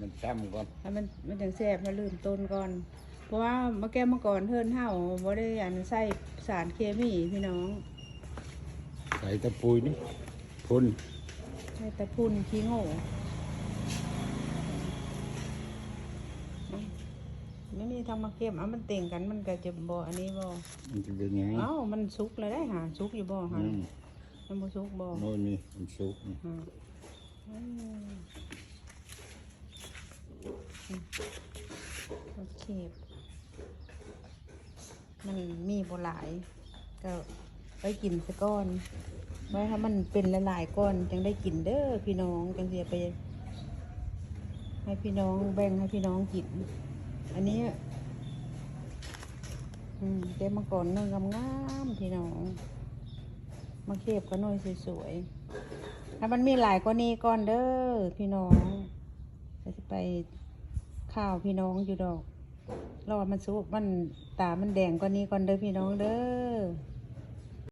มันซ้ำก่อนให้มันมันจังแซ่บมาลืมต้นก่อน เพราะว่าเมื่อแก้เมื่อก่อนเฮิรนเฮาบ่ได้อันใส่สารเคมีพี่น้อง ใส่ตะปุยนี่พุ่นใส่แต่พุ่นขี้โง่ไม่มีทางมาเก็บเอามันเต่งกันมันก็จะบ่อันนี้บ่มันจะเป็นยังไงเอ้ามันสุกแล้วได้หาสุกอยู่บ่หันอืมมันบ่สุกบ่โน่นนี่มันสุกนี่ อืมอืม โอเคมันมีบหลาย ก็ไปกินซะก่อนไว้ถ้ามันเป็นหลายก้อนจังได้กินเด้อพี่น้องจังเสียไป ให้พี่น้องแบ่งให้พี่น้องกิน อันนี้อืมเต็มมาก่อนเนื้องามๆพี่น้องมาเก็บก็น่อยสวยๆถ้ามันมีหลายกว่านี้ก่อนเด้อพี่น้องจะไป ข้าวพี่น้องอยู่ดอกรอมันสุกมันตามันแดงกว่านี้ก่อนเด้อพี่น้องเด้อ